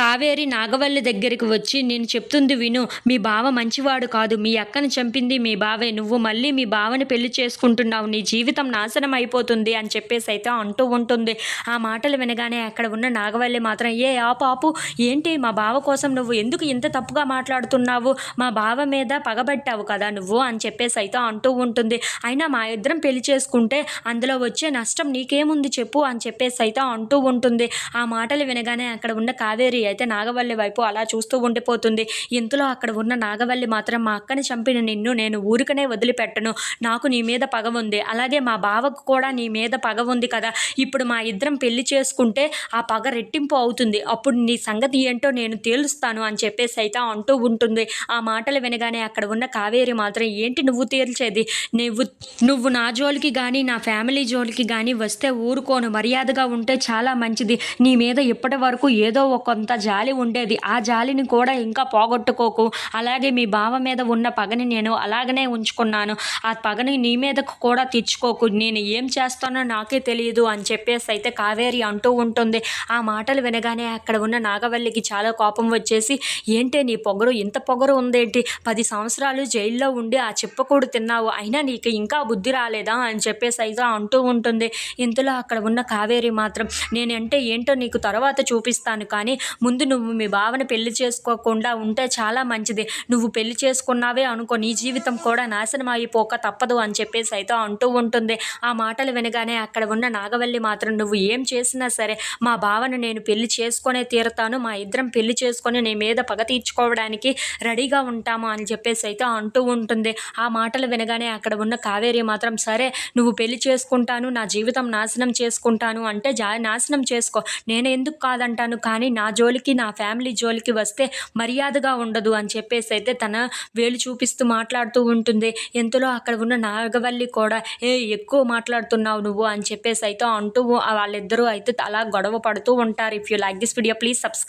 కావేరి నాగవల్లి దగ్గరికి వచ్చి నేను చెప్తుంది విను మీ బావ మంచివాడు కాదు. మీ అక్కను చంపింది మీ బావే. నువ్వు మళ్ళీ మీ బావని పెళ్ళి చేసుకుంటున్నావు. నీ జీవితం నాశనం అయిపోతుంది అని చెప్పేసి అయితే అంటూ ఉంటుంది. ఆ మాటలు వినగానే అక్కడ ఉన్న నాగవల్లి మాత్రం ఏ ఆపు ఆపు ఏంటి మా బావ కోసం నువ్వు ఎందుకు ఇంత తప్పుగా మాట్లాడుతున్నావు? మా బావ మీద పగబట్టావు కదా నువ్వు అని చెప్పేసి అయితే అంటూ ఉంటుంది. అయినా మా ఇద్దరం పెళ్ళి చేసుకుంటే అందులో వచ్చే నష్టం నీకేముంది చెప్పు అని చెప్పేసి అయితే అంటూ ఉంటుంది. ఆ మాటలు వినగానే అక్కడ ఉన్న కావేరి అయితే నాగవల్లి వైపు అలా చూస్తూ ఉండిపోతుంది. ఇంతలో అక్కడ ఉన్న నాగవల్లి మాత్రం మా అక్కని చంపిన నిన్ను నేను ఊరికనే వదిలిపెట్టను. నాకు నీ మీద పగ ఉంది. అలాగే మా బావకు కూడా నీ మీద పగ ఉంది కదా. ఇప్పుడు మా ఇద్దరం పెళ్ళి చేసుకుంటే ఆ పగ రెట్టింపు అవుతుంది. అప్పుడు నీ సంగతి ఏంటో నేను తేలుస్తాను అని చెప్పేసి అయితే అంటూ ఉంటుంది. ఆ మాటలు వినగానే అక్కడ ఉన్న కావేరి మాత్రం ఏంటి నువ్వు తేల్చేది? నువ్వు నువ్వు నా జోలికి కానీ నా ఫ్యామిలీ జోలికి కానీ వస్తే ఊరుకోను. మర్యాదగా ఉంటే చాలా మంచిది. నీ మీద ఇప్పటి వరకు ఏదో ఒక కొంత జాలి ఉండేది. ఆ జాలిని కూడా ఇంకా పోగొట్టుకోకు. అలాగే మీ బావ మీద ఉన్న పగని నేను అలాగనే ఉంచుకున్నాను. ఆ పగని నీ మీదకు కూడా తెచ్చుకోకు నేను ఏం చేస్తానో నాకే తెలియదు అని చెప్పేసి అయితే కావేరి అంటూ ఉంటుంది. ఆ మాటలు వినగానే అక్కడ ఉన్న నాగవల్లికి చాలా కోపం వచ్చేసి ఏంటే నీ పొగరు? ఇంత పొగరు ఉందేంటి? పది సంవత్సరాలు జైల్లో ఉండి ఆ చెప్పకూడు తిన్నావు. అయినా నీకు ఇంకా బుద్ధి రాలేదా? అని చెప్పేసి అయితే అంటూ ఉంటుంది. ఇంతలో అక్కడ ఉన్న కావేరి మాత్రం నేనంటే ఏంటో నీకు తర్వాత చూపిస్తాను. కానీ ముందు నువ్వు మీ బావని పెళ్ళి చేసుకోకుండా ఉంటే చాలా మంచిది. నువ్వు పెళ్ళి చేసుకున్నావే అనుకో నీ జీవితం కూడా నాశనం అయిపోక తప్పదు అని చెప్పేసి అయితే అంటూ ఉంటుంది. ఆ మాటలు వినగానే అక్కడ ఉన్న నాగవల్లి మాత్రం నువ్వు ఏం చేసినా సరే మా బావను నేను పెళ్ళి చేసుకునే తీరుతాను. మా ఇద్దరం పెళ్ళి చేసుకొని నీ మీద పగ తీర్చుకోవడానికి రెడీగా ఉంటాము అని చెప్పేసి అయితే అంటూ ఉంటుంది. ఆ మాటలు వినగానే అక్కడ ఉన్న కావేరి మాత్రం సరే నువ్వు పెళ్ళి చేసుకుంటాను నా జీవితం నాశనం చేసుకుంటాను అంటే జా నాశనం చేసుకో. నేను ఎందుకు కాదంటాను? కానీ నా జో జోలికి నా ఫ్యామిలీ జోలికి వస్తే మర్యాదగా ఉండదు అని చెప్పేసి అయితే తన వేలు చూపిస్తూ మాట్లాడుతూ ఉంటుంది. ఎంతలో అక్కడ ఉన్న నాగవల్లి కూడా ఏ ఎక్కువ మాట్లాడుతున్నావు నువ్వు? అని చెప్పేసి అయితే అంటూ వాళ్ళిద్దరూ అయితే అలా గొడవ పడుతూ ఉంటారు. If you like this video please subscribe